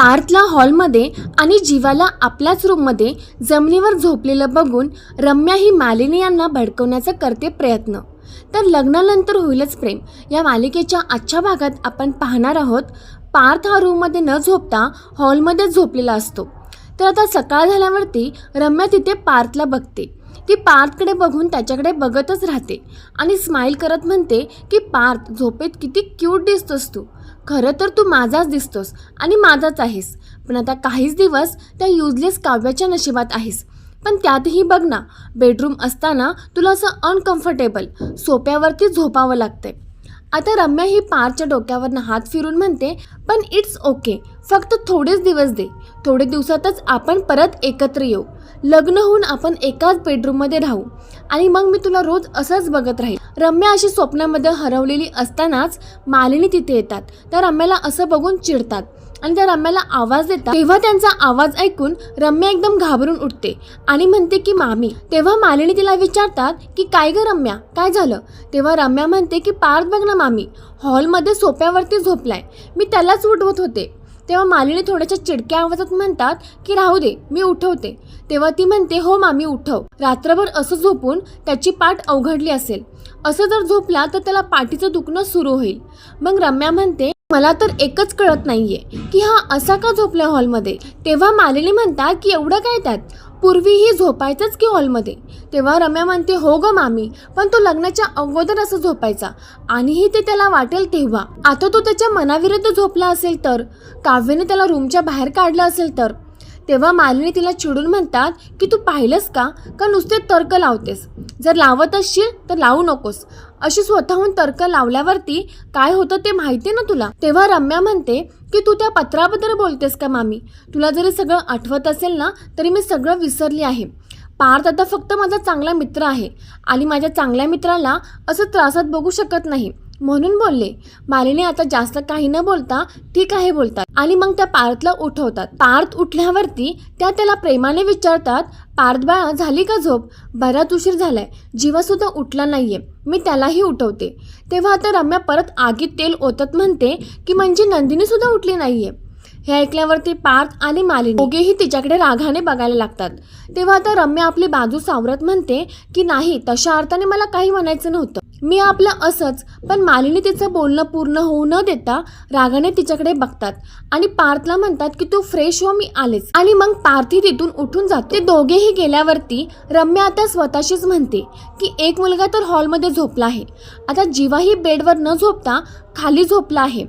पार्थला हॉलमध्ये आणि जीवाला आपल्याच रूममध्ये जमिनीवर झोपलेलं बघून रम्या ही मालिनी यांना भडकवण्याचा करते प्रयत्न. तर लग्नानंतर होईलच प्रेम. या मालिकेच्या आजच्या भागात आपण पाहणार आहोत पार्थ हा रूममध्ये न झोपता हॉलमध्ये झोपलेला असतो. तर आता सकाळ झाल्यावरती रम्या तिथे पार्थला बघते. ती पार्थकडे बघून त्याच्याकडे बघतच राहते आणि स्माईल करत म्हणते की पार्थ झोपेत किती क्यूट दिसतोस तू. खरं तर तू माझाच दिसतोस आणि माझाच आहेस. पण आता काहीच दिवस त्या युजलेस काव्याच्या नशिबात आहेस. पण त्यातही बघ ना बेडरूम असताना तुला असं अनकम्फर्टेबल सोप्यावरती झोपावं लागतंय. आता रम्या ही पारच्या डोक्यावरनं हात फिरून म्हणते पण इट्स ओके फक्त थोडेच दिवस दे. थोडे दिवसातच आपण परत एकत्र येऊ. लग्न होऊन आपण एकाच बेडरूममध्ये राहू. आणि मग मी तुला रोज असंच बघत राहील. रम्या अशी स्वप्नामध्ये हरवलेली असतानाच मालिनी तिथे येतात. त्या रम्याला असं बघून चिडतात. आणि त्या रम्याला आवाज देतात. तेव्हा त्यांचा आवाज ऐकून रम्या एकदम घाबरून उठते आणि म्हणते की मामी. तेव्हा मालिनी तिला विचारतात की काय ग रम्या? काय झालं? तेव्हा रम्या म्हणते की पार्थ बघ ना मामी. हॉलमध्ये सोप्यावरती झोपलाय. मी त्यालाच उठवत होते. तेव्हा मालिनी थोड्याशा चिडक्या आवाजात म्हणतात की राहू दे. मी उठवते. तेव्हा ती म्हणते हो मामी उठव. रात्रभर असं झोपून त्याची पाठ अवघडली असेल. असं जर झोपला तर त्याला पाठीचं दुखणं सुरू होईल. मग रम्या म्हणते मला तर एकच कळत नाहीये की हा असा का झोपला हॉलमध्ये? तेव्हा मालिनी म्हणतात की एवढं काय त्यात? पूर्वीही झोपायचंच की हॉलमध्ये? तेव्हा रम्या म्हणते हो ग मामी पण तो लग्नाच्या अगोदर असं झोपायचा. आणिही ते त्याला वाटेल तेव्हा. आता तो त्याच्या मनाविरुद्ध झोपला असेल तर? काव्याने त्याला रूमच्या बाहेर काढलं असेल तर? तेव्हा मालिनी तिला चिडून म्हणतात की तू पाहिलंस का? का नुसते तर्क लावतेस? जर लावत असशील तर लावू नकोस. अशी स्वतःहून तर्क लावल्यावरती काय होतं ते माहिती ना तुला? तेव्हा रम्या म्हणते की तू त्या पत्राबद्दल बोलतेस का मामी? तुला जरी सगळं आठवत असेल ना तरी मी सगळं विसरली आहे. पार्थ आता फक्त माझा चांगला मित्र आहे आणि माझ्या चांगल्या मित्राला असं त्रासात बघू शकत नाही. म्हणून बोलले. मालिनी आता जास्त काही न बोलता ठीक आहे बोलतात आणि मग त्या पार्थला उठवतात. पार्थ उठल्यावरती त्या त्याला प्रेमाने विचारतात पार्थ बाळा झाली का झोप? बराच उशीर झालाय. जीवासुद्धा उठला नाहीये. मी त्यालाही उठवते. तेव्हा आता रम्या परत आगीत तेल ओतत म्हणते की म्हणजे नंदिनी सुद्धा उठली नाहीये. हे ऐकल्यावरती पार्थ आणि मालिनी दोघेही तिच्याकडे रागाने बघायला लागतात. तेव्हा आता रम्या आपली बाजू सावरत म्हणते की नाही तशा अर्थाने मला काही म्हणायचं नव्हतं. मी आपलं असंच पण मालिनी तिचं बोलणं पूर्ण होऊ न देता रागाने तिच्याकडे बघतात आणि पार्थला म्हणतात की तू फ्रेश हो मी आलेच. आणि मग पार्थी तिथून उठून जाते. ते दोघेही गेल्यावरती रम्या आता स्वतःशीच म्हणते की एक मुलगा तर हॉलमध्ये झोपला आहे. आता जीवाही बेडवर न झोपता खाली झोपला आहे.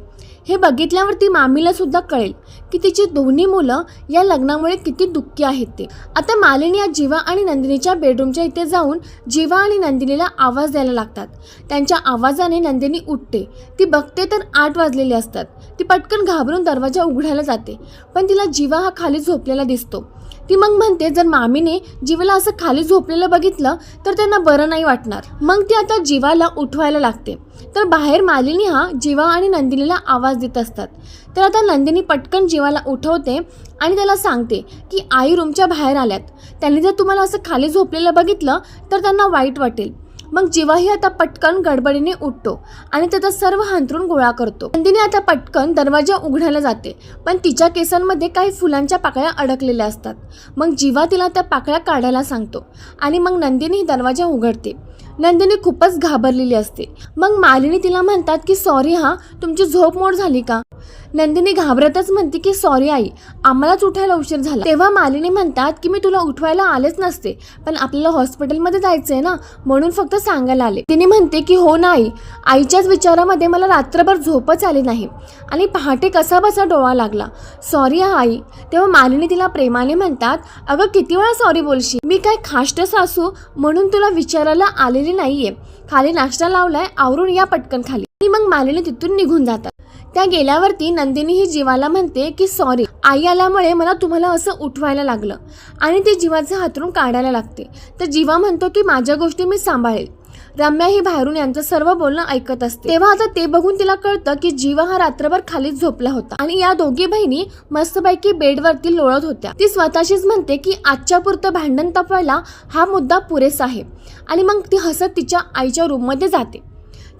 हे बघितल्यावरती मामीला सुद्धा कळेल की तिची दोन्ही मुलं या लग्नामुळे किती दुःखी आहेत ते. आता मालिनी या जीवा आणि नंदिनीच्या बेडरूमच्या इथे जाऊन जीवा आणि नंदिनीला आवाज द्यायला लागतात. त्यांच्या आवाजाने नंदिनी उठते. ती बघते तर आठ वाजलेले असतात. ती पटकन घाबरून दरवाजा उघडायला जाते. पण तिला जीवा हा खाली झोपलेला दिसतो. ती मग म्हणते जर मामीने जीवाला असं खाली झोपलेलं बघितलं तर त्यांना बरं नाही वाटणार. मग ती आता जीवाला उठवायला लागते. तर बाहेर मालिनी हा जीवा आणि नंदिनीला आवाज देत असतात. तर आता नंदिनी पटकन जीवाला उठवते आणि त्याला सांगते की आई रूमच्या बाहेर आल्यात. त्यांनी जर तुम्हाला असं खाली झोपलेलं बघितलं तर त्यांना वाईट वाटेल. मग जीवाही आता पटकन गडबडीने उठतो आणि त्याचा सर्व हांतरून गोळा करतो. नंदिनी आता पटकन दरवाजा उघडायला जाते पण तिच्या केसांमध्ये काही फुलांच्या पाकळ्या अडकलेल्या असतात. मग जीवा तिला त्या पाकळ्या काढायला सांगतो आणि मग नंदिनी दरवाजा उघडते. नंदिनी खूपच घाबरलेली असते. मग मालिनी तिला म्हणतात की सॉरी हा तुमची झोप मोड झाली का? नंदिनी घाबरतच म्हणते की सॉरी आई आम्हालाच उठायला उशीर झाला. तेव्हा मालिनी म्हणतात की मी तुला उठवायला आलेच नसते पण आपल्याला हॉस्पिटलमध्ये जायचंय ना म्हणून फक्त सांगायला आले. तिने म्हणते की हो नाही आईच्याच विचारामध्ये मला रात्रभर झोपच आली नाही आणि पहाटे कसा बसा डोळा लागला. सॉरी आई. तेव्हा मालिनी तिला प्रेमाने म्हणतात अगं किती वेळा सॉरी बोलशी मी काय खाष्ट सासू म्हणून तुला विचारायला आलेली नाहीये. खाली नाश्ता लावलाय आवरून या पटकन खाली. आणि मग मालिनी तिथून निघून जातात. त्या गेल्यावरती नंदिनी ही जीवाला म्हणते की सॉरी आई आल्यामुळे मला तुम्हाला असं उठवायला लागलं आणि ती जीवाचं हातरून काढायला लागते. तर जीवा म्हणतो की माझ्या गोष्टी मी सांभाळेल. रम्या ही बाहेरून यांचं सर्व बोलणं ऐकत असते. तेव्हा आता ते बघून तिला कळतं की जीवा हा रात्रभर खालीच झोपला होता आणि या दोघी बहिणी मस्तपैकी बेडवरती लोळत होत्या. ती स्वतःशीच म्हणते की आजच्या पुरतं भांडण तपवायला हा मुद्दा पुरेसा आहे. आणि मग ती हसत तिच्या आईच्या रूममध्ये जाते.